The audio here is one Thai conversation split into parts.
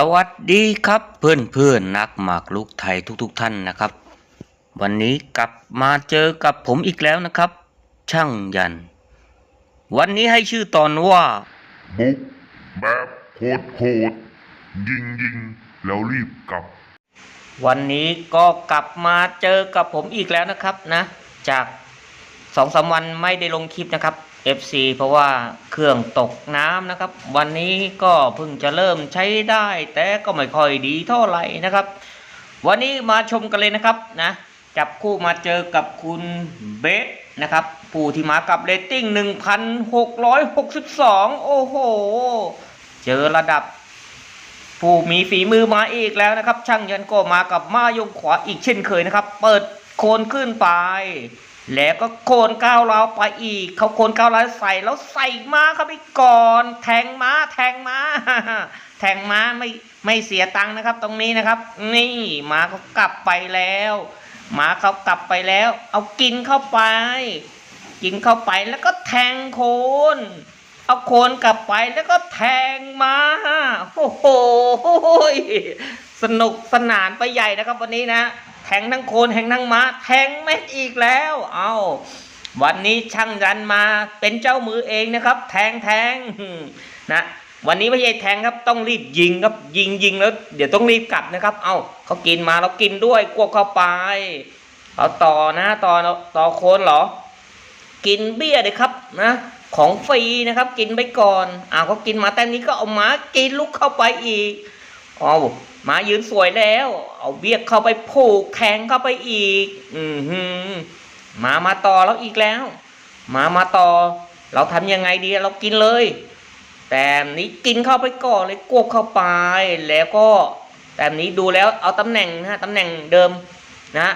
สวัสดีครับเพื่อนเพื่อนๆนักหมากลุกไทยทุกๆทท่านนะครับ วันนี้กลับมาเจอกับผมอีกแล้วนะครับ ช่างยัน วันนี้ให้ชื่อตอนว่า บุกแบบโหดโหดยิงยิงแล้วรีบกลับ วันนี้ก็กลับมาเจอกับผมอีกแล้วนะครับนะ จากสองสามวันไม่ได้ลงคลิปนะครับ FC เพราะว่าเครื่องตกน้ำนะครับ วันนี้ก็เพิ่งจะเริ่มใช้ได้ แต่ก็ไม่ค่อยดีเท่าไหร่นะครับ วันนี้มาชมกันเลยนะครับนะจับคู่มาเจอกับคุณเบสนะครับ ผู้ที่มากับเรตติ้ง 1,662 โอ้โห เจอระดับ ผู้มีฝีมือมาอีกแล้วนะครับ ช่างยันก็มากับมายงขวาอีกเช่นเคยนะครับ เปิดโคนขึ้นไป แล้วก็โคนก้าวเราไปอีก เขาโคนก้าวเราใส่แล้วใส่มาเข้าไปก่อน แทงม้าแทงม้าแทงม้าไม่ไม่เสียตังค์นะครับ ตรงนี้นะครับ นี่ม้าเขากลับไปแล้วม้าเขากลับไปแล้ว เอากินเข้าไป กินเข้าไปแล้วก็แทงโคน เอาโคนกลับไปแล้วก็แทงมาโอ้โหสนุกสนานไปใหญ่นะครับวันนี้นะ แทงทั้งโคนแทงทั้งม้า แทงเม็ดอีกแล้ว เอาวันนี้ช่างยันมาเป็นเจ้ามือเองนะครับ แทงแทงนะวันนี้ไม่ใช่แทงครับต้องรีบยิงครับยิงยิงแล้ว เดี๋ยวต้องรีบกลับนะครับ เอาเขากินมาเรากินด้วยกวเข้าไปเอาต่อนะต่อต่อโคนเหรอ กินเบี้ยเลยครับนะของฟรีนะครับ กินไปก่อนอ้าวเขากินมาแต่นี้ก็เอาหมากินลุกเข้าไปอีกเอาห มายืนสวยแล้ว เอาเบี้ยเข้าไปผูกแทงเข้าไปอีก อือหือมามาต่อแล้วอีกแล้ว มามาต่อ เราทำยังไงดีเรากินเลย แต่นี้กินเข้าไปก่อนเลยกวบเข้าไป แล้วก็ แต่นี้ดูแล้วเอาตำแหน่งนะตำแหน่งเดิมนะ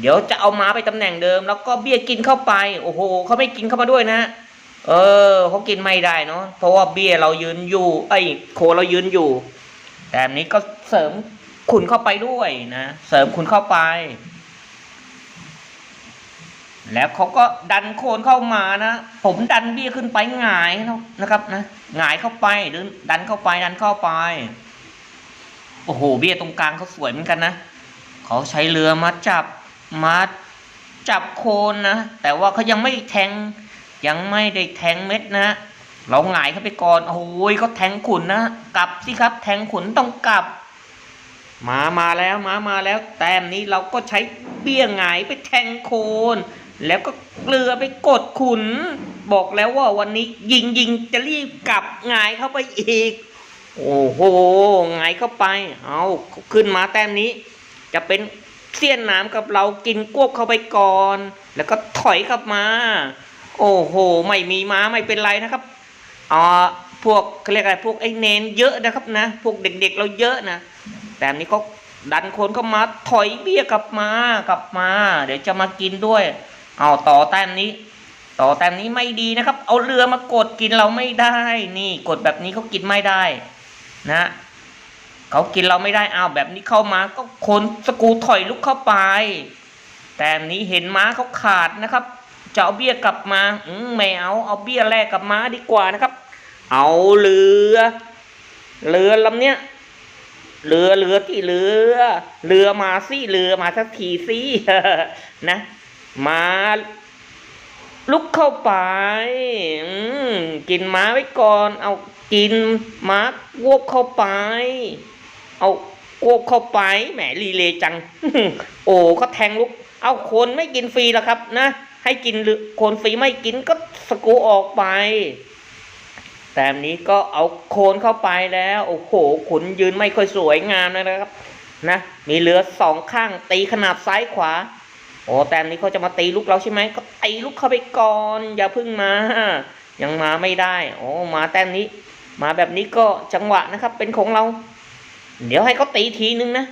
เดี๋ยวจะเอาม้าไปตำแหน่งเดิม แล้วก็เบี้ยกินเข้าไป โอ้โหเขาไม่กินเข้ามาด้วยนะ เออเขากินไม่ได้เนาะเพราะว่าเบี้ยเรายืนอยู่ ไอ้โคเรายืนอยู่ แต่อันนี้ก็เสริมขุนเข้าไปด้วยนะ เสริมขุนเข้าไป แล้วเขาก็ดันโคนเข้ามานะผมดันเบี้ยขึ้นไปหงายนะครับนะหงายเข้าไปหรือดันเข้าไปดันเข้าไป โอ้โห เบี้ยตรงกลางเขาสวยเหมือนกันนะเขาใช้เรือมาจับมาจับโคนนะแต่ว่าเขายังไม่แทงยังไม่ได้แทงเม็ดนะ เราหงายเข้าไปก่อนโอ้ยเขาแทงขุนนะกลับสิครับ แทงขุนต้องกลับมามาแล้วมามาแล้ว แต้มนี้เราก็ใช้เบี้ยหงายไปแทงโคน แล้วก็เกลือไปกดขุน บอกแล้วว่าวันนี้ยิงยิงจะรีบกลับหงายเข้าไปอีก โอ้โหหงายเข้าไป เอาขึ้นมาแต้มนี้ จะเป็นเสี้ยนน้ำกับเรากินกวบเข้าไปก่อน แล้วก็ถอยกลับมา โอ้โห ไม่มีม้าไม่เป็นไรนะครับ อ่าพวกเขาเรียกอะไรพวกไอ้เนนเยอะนะครับนะ พวกเด็กๆเราเยอะนะ แต่นนี้เขาดันคนเข้ามาถอยเบี้ยกลับมากลับมา เดี๋ยวจะมากินด้วย เอาต่อแต้มนี้ ต่อแต้มนี้ไม่ดีนะครับ เอาเรือมากดกินเราไม่ได้ นี่กดแบบนี้เขากินไม่ได้นะเขากินเราไม่ได้เอาแบบนี้เข้ามาก็คนสกูถอยลุกเข้าไป แต่อันนี้เห็นม้าเขาขาดนะครับ จะเอาเบี้ยกลับมาอืมไม่เอาเอาเบี้ยแลกกับมาดีกว่านะครับ เอาเรือเรือลำเนี้ยเรือเรือที่เรือ เรือมาสิเรือมาสักทีสินะ มาลุกเข้าไปอืมกินม้าไว้ก่อน เอากินม้าวบเข้าไป เอากวบเข้าไปแหมรีเลจัง โอ้ก็แทงลุก เอาคนไม่กินฟรีแล้วครับนะ ให้กินหรือคนฟรีไม่กินก็สกูออกไป แต่นี้ก็เอาโคนเข้าไปแล้ว โอ้โห ขุนยืนไม่ค่อยสวยงามนะครับ นะ มีเรือสองข้างตีขนาบซ้ายขวา โอ้แต่นี้เขาจะมาตีลูกเราใช่ไหมก็ตีลูกเข้าไปก่อนอย่าพึ่งมา ยังมาไม่ได้ โอ้มาแต้มนี้ มาแบบนี้ก็จังหวะนะครับ เป็นของเรา เดี๋ยวให้เขาตีทีนึงนะ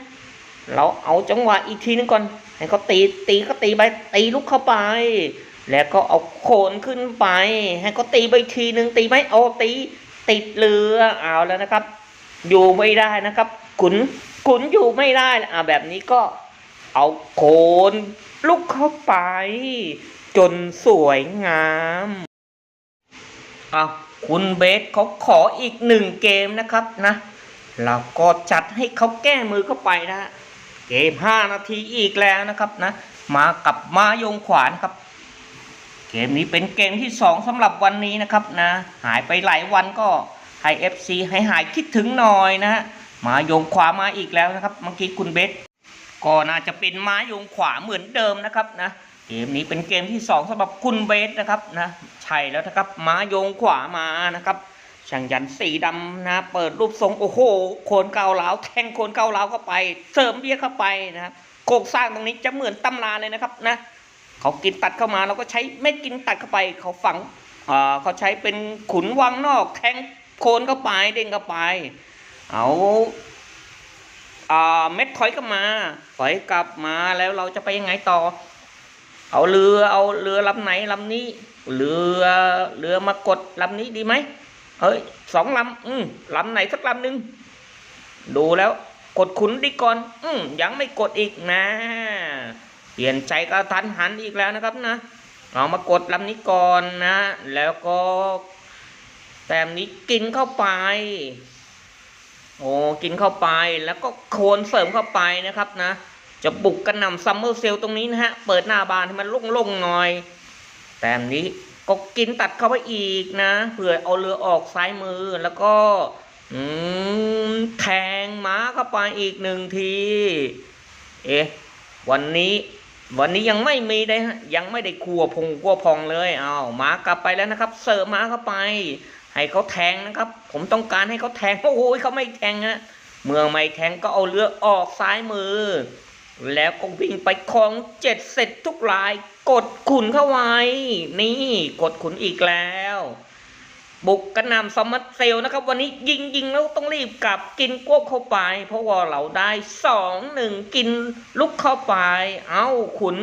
เราเอาจังหวะอีกทีนึงก่อนให้เขาตีตีก็ตีไปตีลูกเข้าไป แล้วก็เอาโขนขึ้นไป ให้เขาตีไปทีนึงตีไหมโอ้ตีติดเรือเอาแล้วนะครับ อยู่ไม่ได้นะครับขุนขุนอยู่ไม่ได้อ่าแบบนี้ก็เอาโขนลุกเข้าไป จนสวยงามเอาคุณเบสเขาขออีกหนึ่งเกมนะครับนะเราก็จัดให้เขาแก้มือเข้าไปนะ เกม 5 นาทีอีกแล้วนะครับนะ มากับมาโยงขวานครับ เกมนี้เป็นเกมที่ 2สำหรับวันนี้นะครับนะ หายไปหลายวันก็ให้ FC ให้หายคิดถึงหน่อยนะฮะมาโยงขวามาอีกแล้วนะครับเมื่อกี้คุณเบสก็น่าจะเป็นมาโยงขวาเหมือนเดิมนะครับนะเกมนี้เป็นเกมที่ 2สำหรับคุณเบสนะครับนะใช่แล้วนะครับมาโยงขวามานะครับ ช่างยันสีดำนะ เปิดรูปทรงโอ้โหโคนเกาเหลาแทงโคนเกาเหลาเข้าไป เสริมเบี้ยเข้าไปนะครับโครงสร้างตรงนี้จะเหมือนตำราเลยนะครับนะเขากินตัดเข้ามาเราก็ใช้เม็ดกินตัดเข้าไป เขาฝังเออเขาใช้เป็นขุนวางนอกแทงโคนเข้าไปเด้งเข้าไป เอาอ่าเม็ดถอยกลับมาถอยกลับมาแล้วเราจะไปยังไงต่อ เอาเรือเอาเรือลำไหนลำนี้ เรือเรือมากดลำนี้ดีไหม เฮ้ยสองลำอืมลำไหนสักลำหนึ่งดูแล้วกดขุนดีก่อน อืมยังไม่กดอีกนะเปลี่ยนใจกระทันหันอีกแล้วนะครับนะเอามากดลำนี้ก่อนนะ แล้วก็แต้มนี้กินเข้าไป โอ้กินเข้าไปแล้วก็โคนเสริมเข้าไปนะครับนะ จะบุกกระหน่ำซัมเมอร์เซลตรงนี้นะฮะ เปิดหน้าบานให้มันโล่งๆหน่อย แต้มนี้ ก็กินตัดเข้าไปอีกนะ เผื่อเอาเรือออกซ้ายมือแล้วก็แทงม้าเข้าไปอีกหนึ่งที เอ๊ะวันนี้ วันนี้ยังไม่มีได้ฮะยังไม่ได้ขัวพงขัวพองเลยเอาวม้ากลับไปแล้วนะครับ เสิร์ฟม้าเข้าไป ให้เขาแทงนะครับ ผมต้องการให้เขาแทงโอ้โหเขาไม่แทงฮะเมื่อไม่แทงก็เอาเรือออกซ้ายมือ แล้วก็วิ่งไปคลองเจ็ดเสร็จทุกราย กดขุนเข้าไว้ นี่กดขุนอีกแล้ว บุกกระนำสมัตเซลนะครับ วันนี้ยิงยิงแล้วต้องรีบกลับกินกวบเข้าไป เพราะว่าเราได้สองหนึ่งกินลุกเข้าไป เอาขุน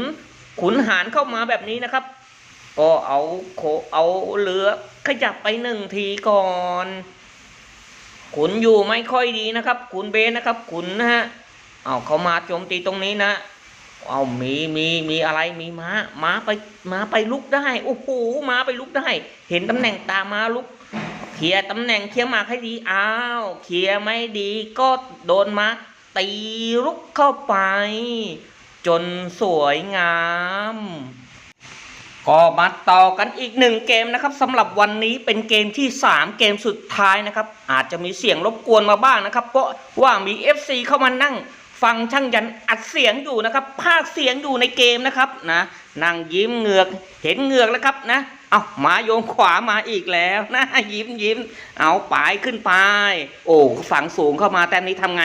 ขุนหารเข้ามาแบบนี้นะครับ ก็เอาโคเอาเรือขยับไปหนึ่งทีก่อน ขุนอยู่ไม่ค่อยดีนะครับ ขุนเบนนะครับ ขุนนะฮะ เอาเขามาโจมตีตรงนี้นะเอามีมีมีอะไรมีม้าม้าไปม้าไปลุกได้โอ้โหม้าไปลุกได้ เห็นตำแหน่งตาม้าลุกเคลียตำแหน่งเคลียหมากให้ดีอ้าวเคลียไม่ดีก็โดนม้าตีลุกเข้าไป จนสวยงามก็มาต่อกันอีกหนึ่งเกมนะครับสำหรับวันนี้เป็นเกมที่ 3 เกมสุดท้ายนะครับ อาจจะมีเสียงรบกวนมาบ้างนะครับ เพราะว่ามี FC เข้ามานั่ง ฟังช่างยันอัดเสียงอยู่นะครับภาคเสียงอยู่ในเกมนะครับนะนั่งยิ้มเหงือกเห็นเหงือกแล้วครับนะเอามาโยงขวามาอีกแล้วนะยิ้มยิ้มเอาปลายขึ้นไปโอ้ฝังสูงเข้ามาแต้มนี้ทำไง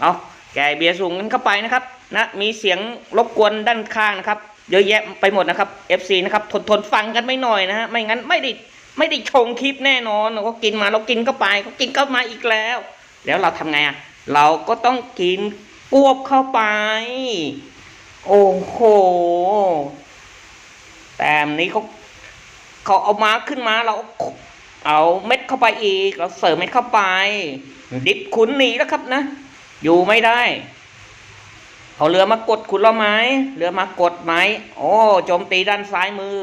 เอาแกเบียร์สูงกันเข้าไปนะครับนะมีเสียงรบกวนด้านข้างนะครับเยอะแยะไปหมดนะครับ FC นะครับทนทนฟังกันไม่หน่อยนะฮะไม่งั้นไม่ได้ไม่ได้ชงคลิปแน่นอนเราก็กินมาเรากินเข้าไปก็กินเข้ามาอีกแล้ว แล้วเราทำไงอะเราก็ต้องกิน ปวบเข้าไป โอ้โห แต้มนี้เขาเขาเอามาขึ้นมาเราเอาเม็ดเข้าไปอีก เราเสริมเม็ดเข้าไป ดิบขุนหนีแล้วครับนะ อยู่ไม่ได้เอาเรือมากดขุนเราไหมเรือมากดไหมโอ้โจมตีด้านซ้ายมือ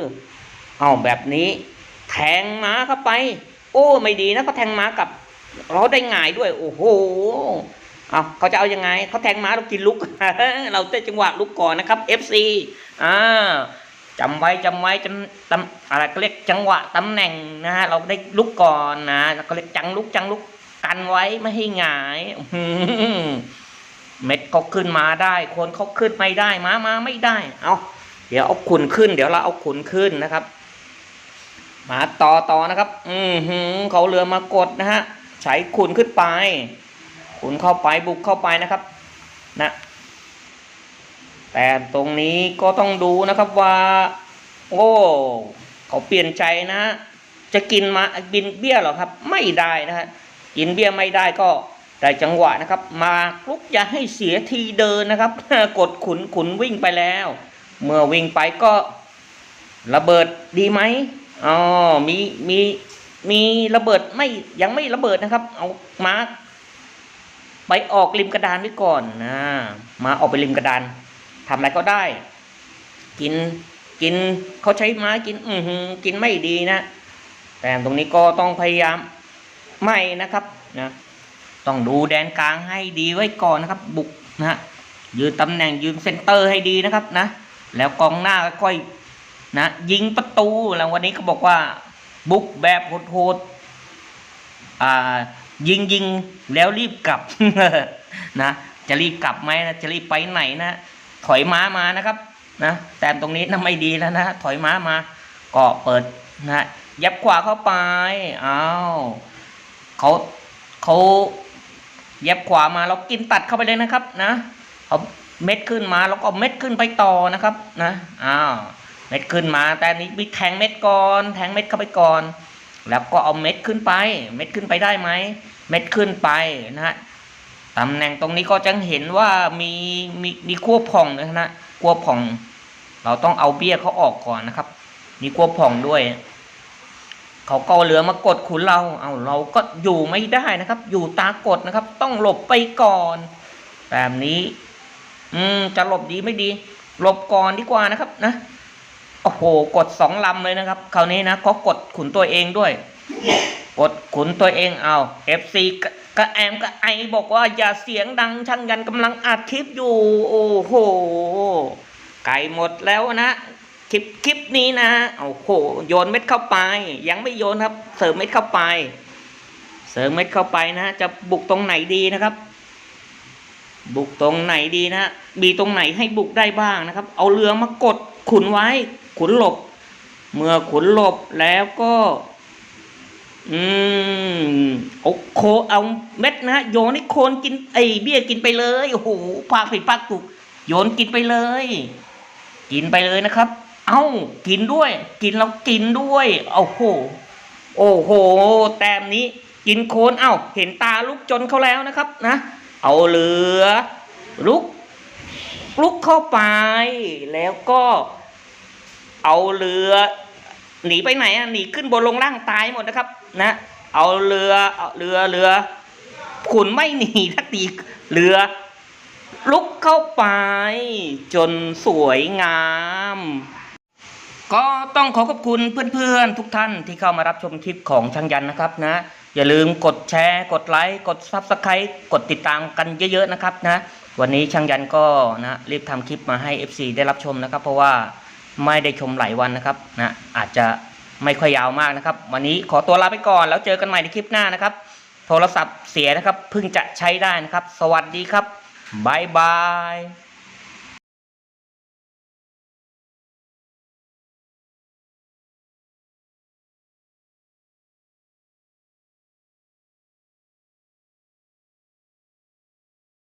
เอาแบบนี้ แทงม้าเข้าไป โอ้ ไม่ดีนะเขาแทงม้ากับ เราได้ง่ายด้วย โอ้โห เอาเขาจะเอายังไงเขาแทงม้าเรากินลุก เราเต้นจังหวะลุกก่อนนะครับ FC อ่าจำไว้จำไว้จำตำอะไรก็เรียกจังหวะตำแหน่งนะฮะเราได้ลุกก่อนนะเขาเรียกจังลุกจังลุกกันไว้ไม่ให้หงายเม็ดเขาขึ้นมาได้คนเขาขึ้นไม่ได้มามาไม่ได้ เอาเดี๋ยวเอาขุนขึ้น เดี๋ยวเราเอาขุนขึ้นนะครับ มาต่อต่อนะครับ อือหือเขาเรือมากดนะฮะใช้ขุนขึ้นไป ขุนเข้าไปบุกเข้าไปนะครับนะแต่ตรงนี้ก็ต้องดูนะครับว่า โอ้เขาเปลี่ยนใจนะ จะกินมาบินเบี้ยหรอครับไม่ได้นะฮะกินเบี้ยไม่ได้ก็ได้จังหวะนะครับ มาลุกอย่าให้เสียทีเดินนะครับ กดขุนขุนวิ่งไปแล้ว เมื่อวิ่งไปก็ระเบิดดีไหมอ๋อมีมีมีระเบิดไม่ยังไม่ระเบิดนะครับ เอามา ไปออกริมกระดานไว้ก่อนนะมาออกไปริมกระดานทำอะไรก็ได้ กินกินเขาใช้ไม้กิน อือกินไม่ดีนะแต่ตรงนี้ก็ต้องพยายามไม่นะครับนะต้องดูแดนกลางให้ดีไว้ก่อนนะครับ บุกนะยืนตำแหน่งยืนเซนเตอร์ให้ดีนะครับนะ แล้วกองหน้าค่อยนะยิงประตูแล้ววันนี้เขาบอกว่า บุกแบบโหดๆอ่า ยิงยิงแล้วรีบกลับนะจะรีบกลับไหมนะจะรีบไปไหนนะถอยม้ามานะครับนะแต้มตรงนี้นะไม่ดีแล้วนะถอยม้ามาก็เปิดนะยับขวาเข้าไปอ้าวเขาเขายับขวามาเรากินตัดเข้าไปเลยนะครับนะเอาเม็ดขึ้นมาแล้วก็เม็ดขึ้นไปต่อนะครับนะอ้าวเม็ดขึ้นมาแต่นนี้มีแทงเม็ดก่อน แทงเม็ดเข้าไปก่อน แล้วก็เอาเม็ดขึ้นไป เม็ดขึ้นไปได้ไหม เม็ดขึ้นไปนะฮะตำแหน่งตรงนี้ก็จะเห็นว่ามีมีมีขั้วผ่องนะฮะขั้วผ่อง เราต้องเอาเบี้ยเขาออกก่อนนะครับ มีขั้วผ่องด้วย เขาก็เอาเรือมากดขุนเรา เอาเราก็อยู่ไม่ได้นะครับ อยู่ตากดนะครับ ต้องหลบไปก่อน แบบนี้ อืมจะหลบดีไม่ดี หลบก่อนดีกว่านะครับ นะ โอ้โห กดสองลำเลยนะครับ คราวนี้นะเขากดขุนตัวเองด้วย กดขุนตัวเองเอา FC กะกระแอมกระไอบอกว่าอย่าเสียงดังช่างยันกำลังอัดคลิปอยู่ โอ้โห ไก่หมดแล้วนะคลิปคลิปนี้นะโอ้โหโยนเม็ดเข้าไป ยังไม่โยนครับ เสริมเม็ดเข้าไป เสริมเม็ดเข้าไปนะ จะบุกตรงไหนดีนะครับ บุกตรงไหนดีนะมีตรงไหนให้บุกได้บ้างนะครับ เอาเรือมากดขุนไว้ ขุนหลบ เมื่อขุนหลบแล้วก็ อืมโอโคเอาเม็ดนะโยนให้โคนกินไอเบี้ยกินไปเลยโอ้โหภาคผิดภาคถูกโยนกินไปเลย กินไปเลยนะครับ เอ้ากินด้วย กินแล้วกินด้วยโอ้โหโอ้โห แต้มนี้ กินโคนเอ้าเห็นตาลุกจนเขาแล้วนะครับนะเอาเรือลุกลุกเข้าไปแล้วก็ เอาเรือหนีไปไหนอะหนีขึ้นบนลงล่างตายหมดนะครับ นะ เอาเรือเอาเรือเรือ ขุนไม่หนีทักทีเรือ ลุกเข้าไป จนสวยงาม ก็ต้องขอขอบคุณเพื่อนๆ ทุกท่านที่เข้ามารับชมคลิปของช่างยันนะครับนะ อย่าลืมกดแชร์ กดไลค์ กดซับสไครต์กดติดตามกันเยอะๆนะครับนะ วันนี้ช่างยันก็นะรีบทำคลิปมาให้ FC ได้รับชมนะครับ เพราะว่า ไม่ได้ชมหลายวันนะครับนะอาจจะไม่ค่อยยาวมากนะครับ วันนี้ขอตัวลาไปก่อนแล้วเจอกันใหม่ในคลิปหน้านะครับ โทรศัพท์เสียนะครับเพิ่งจะใช้ได้นะครับ สวัสดีครับบายบาย